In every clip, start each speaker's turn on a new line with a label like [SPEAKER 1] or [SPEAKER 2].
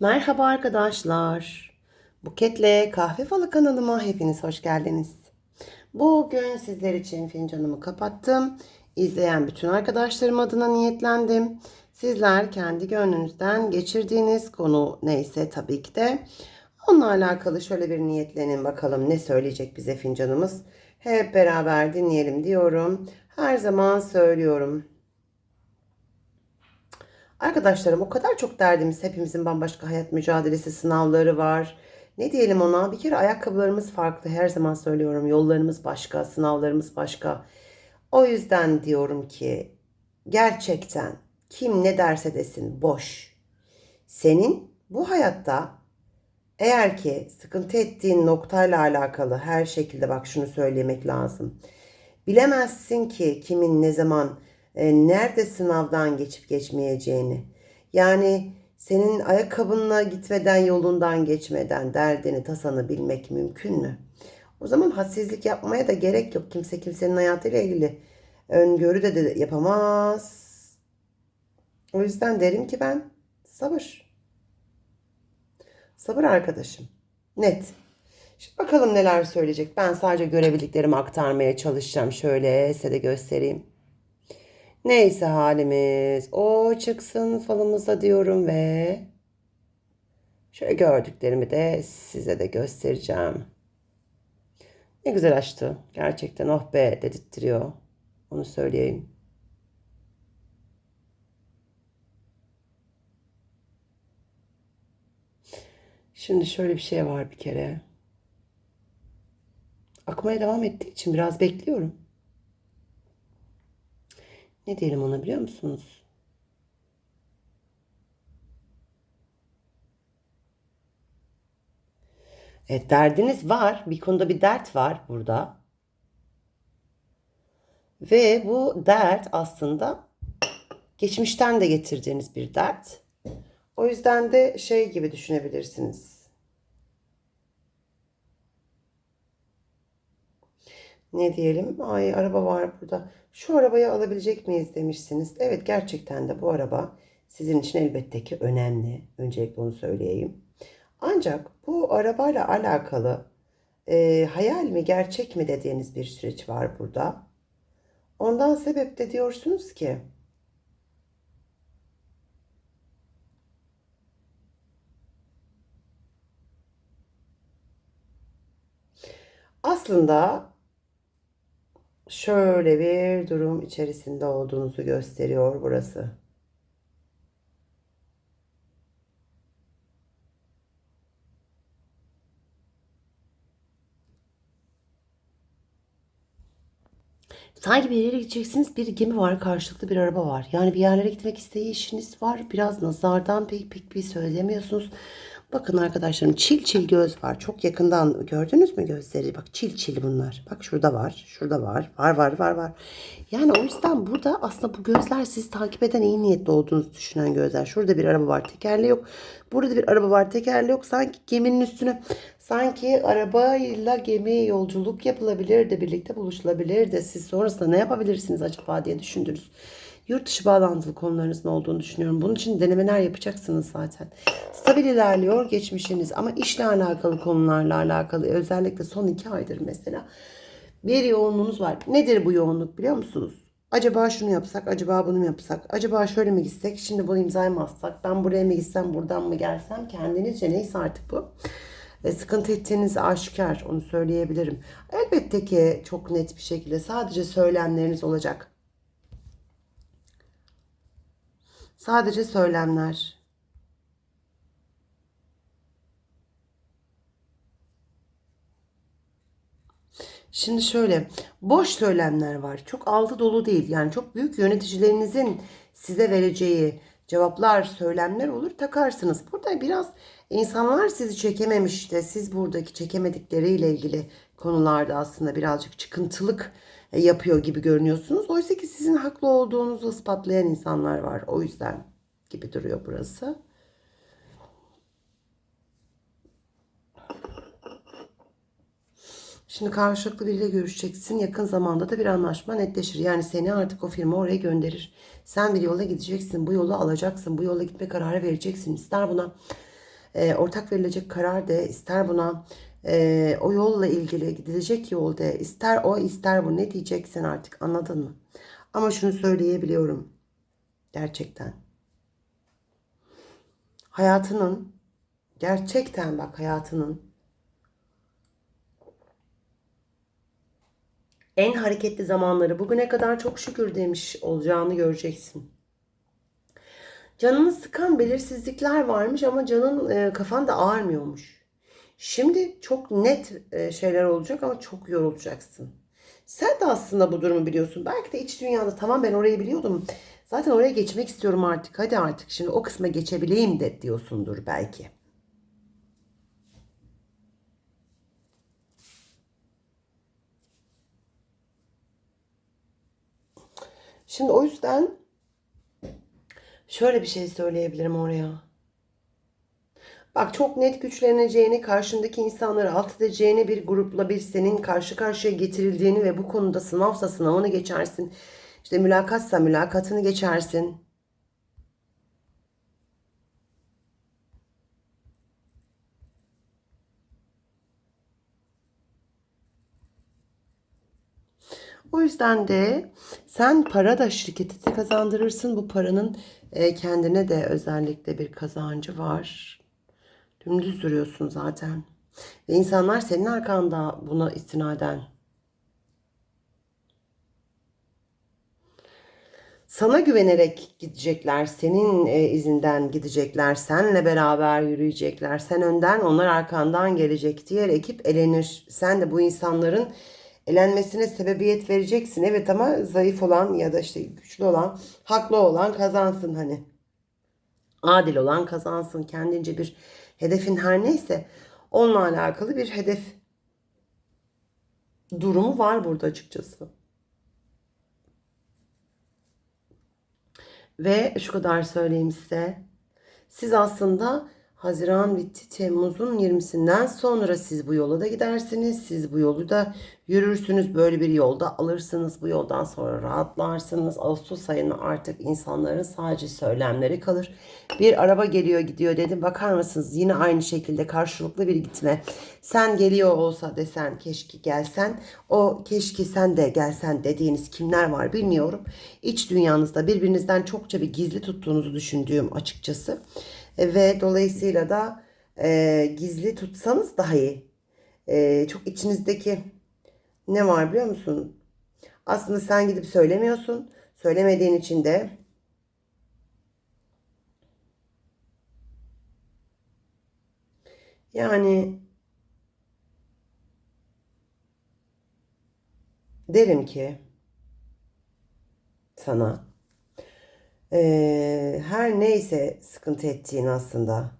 [SPEAKER 1] Merhaba arkadaşlar. Buketle Kahve Falı kanalıma hepiniz hoş geldiniz. Bugün sizler için fincanımı kapattım. İzleyen bütün arkadaşlarım adına niyetlendim. Sizler kendi gönlünüzden geçirdiğiniz konu neyse tabii ki de onunla alakalı şöyle bir niyetlenin bakalım ne söyleyecek bize fincanımız. Hep beraber dinleyelim diyorum. Her zaman söylüyorum. Arkadaşlarım o kadar çok derdimiz hepimizin bambaşka hayat mücadelesi sınavları var. Ne diyelim ona bir kere ayakkabılarımız farklı her zaman söylüyorum yollarımız başka sınavlarımız başka. O yüzden diyorum ki gerçekten kim ne derse desin boş. Senin bu hayatta eğer ki sıkıntı ettiğin noktayla alakalı her şekilde bak şunu söylemek lazım. Bilemezsin ki kimin ne zaman e, nerede sınavdan geçip geçmeyeceğini. Yani senin ayakkabınla gitmeden yolundan geçmeden derdini tasanı bilmek mümkün mü? O zaman hadsizlik yapmaya da gerek yok. Kimse kimsenin hayatıyla ilgili öngörü de, de yapamaz. O yüzden derim ki ben sabır. Sabır arkadaşım. Net. Şimdi bakalım neler söyleyecek. Ben sadece görebildiklerimi aktarmaya çalışacağım. Şöyle size de göstereyim. Neyse halimiz o çıksın falımıza diyorum ve şöyle gördüklerimi de size de göstereceğim. Ne güzel açtı. Gerçekten oh be dedirtiyor. Onu söyleyeyim. Şimdi şöyle bir şey var bir kere. Akmaya devam ettiği için biraz bekliyorum. Ne diyelim ona biliyor musunuz? Evet derdiniz var. Bir konuda bir dert var burada. Ve bu dert aslında geçmişten de getirdiğiniz bir dert. O yüzden de şey gibi düşünebilirsiniz. Ne diyelim? Ay araba var burada. Şu arabayı alabilecek miyiz demişsiniz. Evet gerçekten de bu araba sizin için elbette ki önemli. Öncelikle onu söyleyeyim. Ancak bu arabayla alakalı e, hayal mi gerçek mi dediğiniz bir süreç var burada. Ondan sebep de diyorsunuz ki aslında şöyle bir durum içerisinde olduğunuzu gösteriyor burası. Sanki bir yere gideceksiniz bir gemi var karşılıklı bir araba var. Yani bir yerlere gitmek isteği işiniz var. Biraz nazardan pek pek bir söylemiyorsunuz. Bakın arkadaşlarım çil çil göz var. Çok yakından gördünüz mü gözleri? Bak çil çil bunlar. Bak şurada var. Şurada var. Var var var var. Yani o yüzden burada aslında bu gözler sizi takip eden iyi niyetli olduğunuzu düşünen gözler. Şurada bir araba var tekerli yok. Burada bir araba var tekerli yok. Sanki geminin üstüne sanki arabayla gemi yolculuk yapılabilir de birlikte buluşulabilir de siz sonrasında ne yapabilirsiniz acaba diye düşündünüz yurt dışı bağlantılı konularınızın olduğunu düşünüyorum. Bunun için denemeler yapacaksınız zaten. Stabil ilerliyor geçmişiniz ama işle alakalı konularla alakalı özellikle son iki aydır mesela bir yoğunluğunuz var. Nedir bu yoğunluk biliyor musunuz? Acaba şunu yapsak, acaba bunu mu yapsak, acaba şöyle mi gitsek, şimdi bunu imzayı mı atsak, ben buraya mı gitsem, buradan mı gelsem, kendinizce neyse artık bu. E, sıkıntı ettiğiniz aşikar, onu söyleyebilirim. Elbette ki çok net bir şekilde sadece söylemleriniz olacak. Sadece söylemler. Şimdi şöyle boş söylemler var. Çok altı dolu değil. Yani çok büyük yöneticilerinizin size vereceği cevaplar, söylemler olur takarsınız. Burada biraz insanlar sizi çekememiş de siz buradaki çekemedikleriyle ilgili konularda aslında birazcık çıkıntılık yapıyor gibi görünüyorsunuz. Oysa ki sizin haklı olduğunuzu ispatlayan insanlar var. O yüzden gibi duruyor burası. Şimdi karşılıklı biriyle görüşeceksin. Yakın zamanda da bir anlaşma netleşir. Yani seni artık o firma oraya gönderir. Sen bir yola gideceksin. Bu yolu alacaksın. Bu yola gitme kararı vereceksin. İster buna e, ortak verilecek karar de ister buna e, o yolla ilgili gidilecek yol de ister o ister bu ne diyeceksin artık anladın mı? Ama şunu söyleyebiliyorum gerçekten. Hayatının gerçekten bak hayatının en hareketli zamanları bugüne kadar çok şükür demiş olacağını göreceksin. Canını sıkan belirsizlikler varmış ama canın e, kafan da ağrmıyormuş. Şimdi çok net e, şeyler olacak ama çok yorulacaksın. Sen de aslında bu durumu biliyorsun. Belki de iç dünyada tamam ben orayı biliyordum. Zaten oraya geçmek istiyorum artık. Hadi artık şimdi o kısma geçebileyim de diyorsundur belki. Şimdi o yüzden şöyle bir şey söyleyebilirim oraya. Bak çok net güçleneceğini, karşındaki insanları alt edeceğini, bir grupla bir senin karşı karşıya getirildiğini ve bu konuda sınavsa sınavını geçersin. İşte mülakatsa mülakatını geçersin. O yüzden de sen para da şirketi de kazandırırsın. Bu paranın kendine de özellikle bir kazancı var. Dümdüz duruyorsun zaten. Ve insanlar senin arkanda buna istinaden. Sana güvenerek gidecekler, senin e, izinden gidecekler, senle beraber yürüyecekler. Sen önden, onlar arkandan gelecek. Diğer ekip elenir. Sen de bu insanların elenmesine sebebiyet vereceksin. Evet ama zayıf olan ya da işte güçlü olan, haklı olan kazansın hani. Adil olan kazansın. Kendince bir hedefin her neyse onunla alakalı bir hedef durumu var burada açıkçası. Ve şu kadar söyleyeyim size. Siz aslında Haziran bitti. Temmuz'un 20'sinden sonra siz bu yola da gidersiniz. Siz bu yolu da yürürsünüz. Böyle bir yolda alırsınız. Bu yoldan sonra rahatlarsınız. Ağustos ayında artık insanların sadece söylemleri kalır. Bir araba geliyor gidiyor dedim. Bakar mısınız? Yine aynı şekilde karşılıklı bir gitme. Sen geliyor olsa desen keşke gelsen. O keşke sen de gelsen dediğiniz kimler var bilmiyorum. İç dünyanızda birbirinizden çokça bir gizli tuttuğunuzu düşündüğüm açıkçası ve dolayısıyla da e, gizli tutsanız daha iyi. E, çok içinizdeki ne var biliyor musun? Aslında sen gidip söylemiyorsun. Söylemediğin için de yani derim ki sana ee, her neyse sıkıntı ettiğin aslında.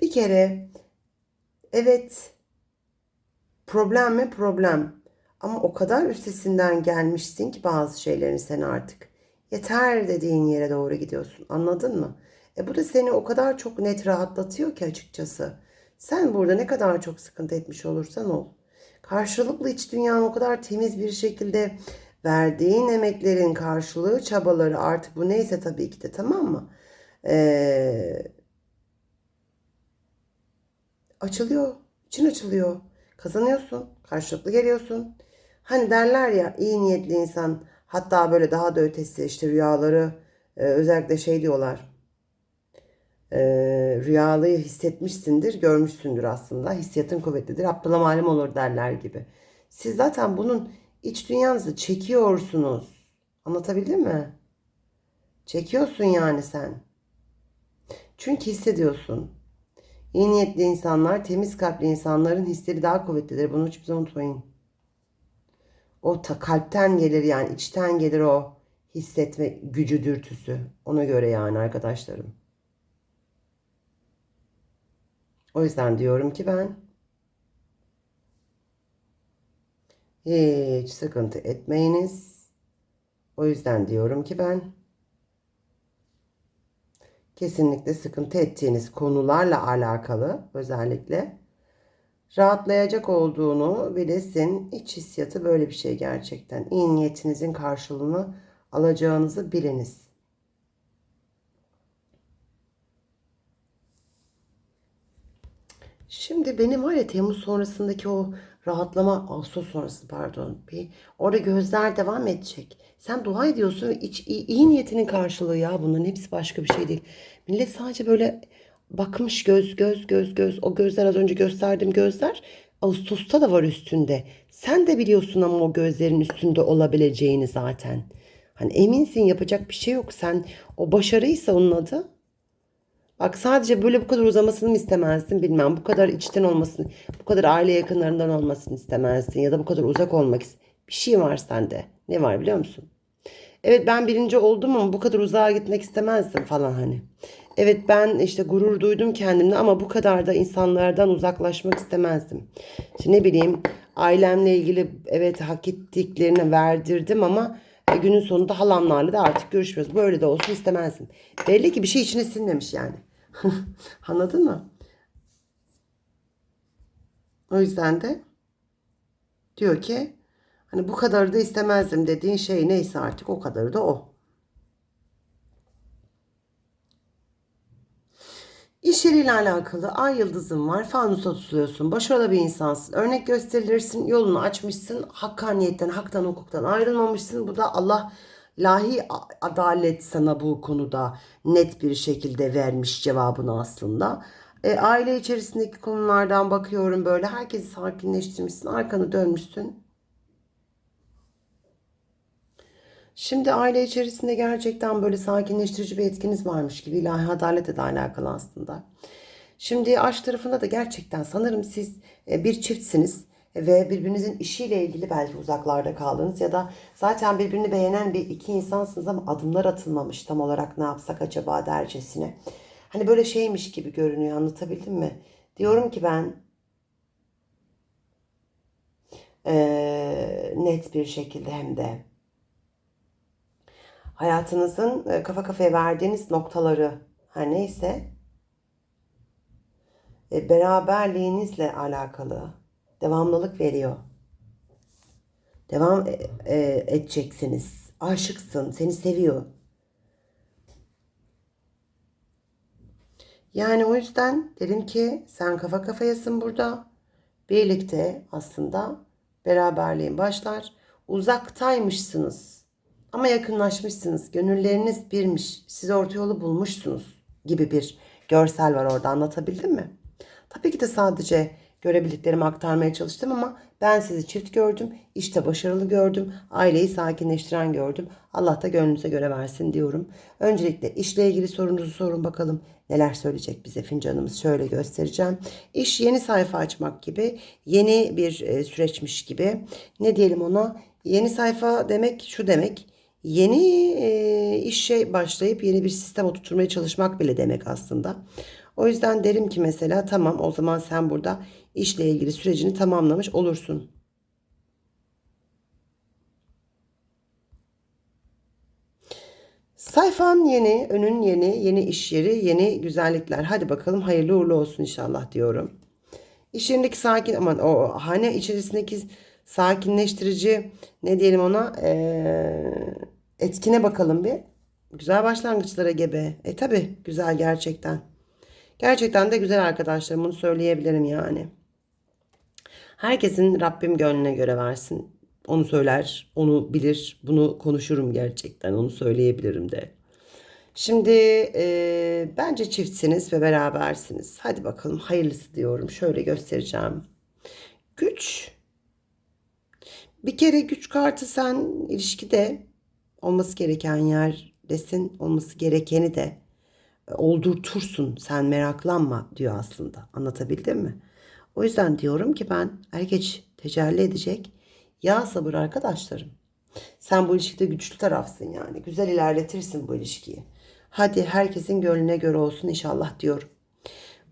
[SPEAKER 1] Bir kere evet problem mi problem ama o kadar üstesinden gelmişsin ki bazı şeylerin sen artık. Yeter dediğin yere doğru gidiyorsun. Anladın mı? E bu da seni o kadar çok net rahatlatıyor ki açıkçası. Sen burada ne kadar çok sıkıntı etmiş olursan ol. Karşılıklı iç dünyanı o kadar temiz bir şekilde verdiğin emeklerin karşılığı çabaları artık bu neyse tabii ki de tamam mı? Ee, açılıyor. için açılıyor. Kazanıyorsun. Karşılıklı geliyorsun. Hani derler ya iyi niyetli insan hatta böyle daha da ötesi işte rüyaları e, özellikle şey diyorlar. E, rüyalıyı hissetmişsindir, görmüşsündür aslında. Hissiyatın kuvvetlidir. Abdülhamim malum olur derler gibi. Siz zaten bunun iç dünyanızı çekiyorsunuz. Anlatabildim mi? Çekiyorsun yani sen. Çünkü hissediyorsun. İyi niyetli insanlar, temiz kalpli insanların hisleri daha kuvvetlidir. Bunu hiçbir zaman unutmayın. O ta kalpten gelir yani içten gelir o hissetme gücü dürtüsü. Ona göre yani arkadaşlarım. O yüzden diyorum ki ben Hiç sıkıntı etmeyiniz. O yüzden diyorum ki ben kesinlikle sıkıntı ettiğiniz konularla alakalı özellikle rahatlayacak olduğunu bilesin. İç hissiyatı böyle bir şey gerçekten. İyi niyetinizin karşılığını alacağınızı biliniz. Şimdi benim var ya Temmuz sonrasındaki o rahatlama, Ağustos sonrası pardon bir orada gözler devam edecek. Sen dua ediyorsun ve iç, iyi, iyi niyetinin karşılığı ya bunların hepsi başka bir şey değil. Millet sadece böyle bakmış göz göz göz göz o gözler az önce gösterdiğim gözler Ağustos'ta da var üstünde. Sen de biliyorsun ama o gözlerin üstünde olabileceğini zaten. Hani eminsin yapacak bir şey yok. Sen o başarıysa onun adı. Bak sadece böyle bu kadar uzamasını mı istemezdin bilmem. Bu kadar içten olmasını, bu kadar aile yakınlarından olmasını istemezdin. Ya da bu kadar uzak olmak Bir şey var sende. Ne var biliyor musun? Evet ben birinci oldum ama bu kadar uzağa gitmek istemezdim falan hani. Evet ben işte gurur duydum kendimle ama bu kadar da insanlardan uzaklaşmak istemezdim. İşte ne bileyim ailemle ilgili evet hak ettiklerini verdirdim ama e, günün sonunda halamlarla da artık görüşmüyoruz. Böyle de olsun istemezdim. Belli ki bir şey içine sinmemiş yani. Anladın mı? O yüzden de diyor ki hani bu kadarı da istemezdim dediğin şey neyse artık o kadarı da o. İş yeriyle alakalı ay yıldızın var. Fanusa tutuluyorsun. Başarılı bir insansın. Örnek gösterilirsin. Yolunu açmışsın. Hakkaniyetten, haktan, hukuktan ayrılmamışsın. Bu da Allah ilahi a- adalet sana bu konuda net bir şekilde vermiş cevabını aslında. E, aile içerisindeki konulardan bakıyorum böyle. Herkesi sakinleştirmişsin. Arkanı dönmüşsün. Şimdi aile içerisinde gerçekten böyle sakinleştirici bir etkiniz varmış gibi ilahi adaletle de alakalı aslında. Şimdi aşk tarafında da gerçekten sanırım siz e, bir çiftsiniz ve birbirinizin işiyle ilgili belki uzaklarda kaldınız ya da zaten birbirini beğenen bir iki insansınız ama adımlar atılmamış tam olarak ne yapsak acaba dercesine. Hani böyle şeymiş gibi görünüyor anlatabildim mi? Diyorum ki ben e, net bir şekilde hem de hayatınızın e, kafa kafaya verdiğiniz noktaları her neyse e, beraberliğinizle alakalı devamlılık veriyor. Devam e, e, edeceksiniz. Aşıksın, seni seviyor. Yani o yüzden dedim ki sen kafa kafayasın burada. Birlikte aslında beraberliğin başlar. Uzaktaymışsınız ama yakınlaşmışsınız. Gönülleriniz birmiş. Siz orta yolu bulmuşsunuz gibi bir görsel var orada. Anlatabildim mi? Tabii ki de sadece görebildiklerimi aktarmaya çalıştım ama ben sizi çift gördüm. işte başarılı gördüm. Aileyi sakinleştiren gördüm. Allah da gönlünüze göre versin diyorum. Öncelikle işle ilgili sorunuzu sorun bakalım. Neler söyleyecek bize fincanımız şöyle göstereceğim. İş yeni sayfa açmak gibi, yeni bir e, süreçmiş gibi. Ne diyelim ona? Yeni sayfa demek şu demek. Yeni e, işe başlayıp yeni bir sistem oturtmaya çalışmak bile demek aslında. O yüzden derim ki mesela tamam o zaman sen burada işle ilgili sürecini tamamlamış olursun. Sayfan yeni, önün yeni, yeni iş yeri, yeni güzellikler. Hadi bakalım hayırlı uğurlu olsun inşallah diyorum. İş yerindeki sakin aman o hane içerisindeki sakinleştirici ne diyelim ona eee, etkine bakalım bir. Güzel başlangıçlara gebe. E tabi güzel gerçekten. Gerçekten de güzel arkadaşlarım bunu söyleyebilirim yani. Herkesin Rabbim gönlüne göre versin. Onu söyler, onu bilir, bunu konuşurum gerçekten, onu söyleyebilirim de. Şimdi e, bence çiftsiniz ve berabersiniz. Hadi bakalım hayırlısı diyorum. Şöyle göstereceğim. Güç. Bir kere güç kartı sen ilişkide olması gereken yerdesin, olması gerekeni de e, oldurtursun. Sen meraklanma diyor aslında. Anlatabildim mi? O yüzden diyorum ki ben er geç tecelli edecek. Ya sabır arkadaşlarım. Sen bu ilişkide güçlü tarafsın yani. Güzel ilerletirsin bu ilişkiyi. Hadi herkesin gönlüne göre olsun inşallah diyorum.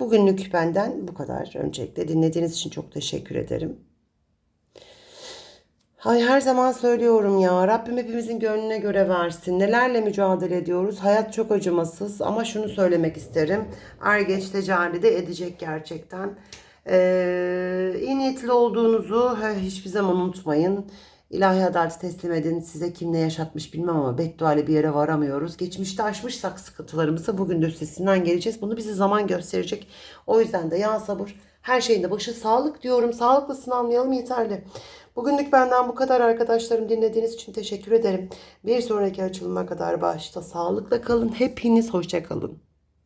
[SPEAKER 1] Bugünlük benden bu kadar. Öncelikle dinlediğiniz için çok teşekkür ederim. Hay her zaman söylüyorum ya Rabbim hepimizin gönlüne göre versin. Nelerle mücadele ediyoruz? Hayat çok acımasız ama şunu söylemek isterim. Er geç tecelli de edecek gerçekten. Ee, iyi niyetli olduğunuzu hiçbir zaman unutmayın. İlahi adaleti teslim edin. Size kim ne yaşatmış bilmem ama beddua ile bir yere varamıyoruz. Geçmişte aşmışsak sıkıntılarımızı bugün de üstesinden geleceğiz. Bunu bize zaman gösterecek. O yüzden de ya sabır Her şeyin de başı sağlık diyorum. Sağlıklı sınanmayalım yeterli. Bugünlük benden bu kadar arkadaşlarım. Dinlediğiniz için teşekkür ederim. Bir sonraki açılıma kadar başta sağlıkla kalın. Hepiniz hoşça kalın.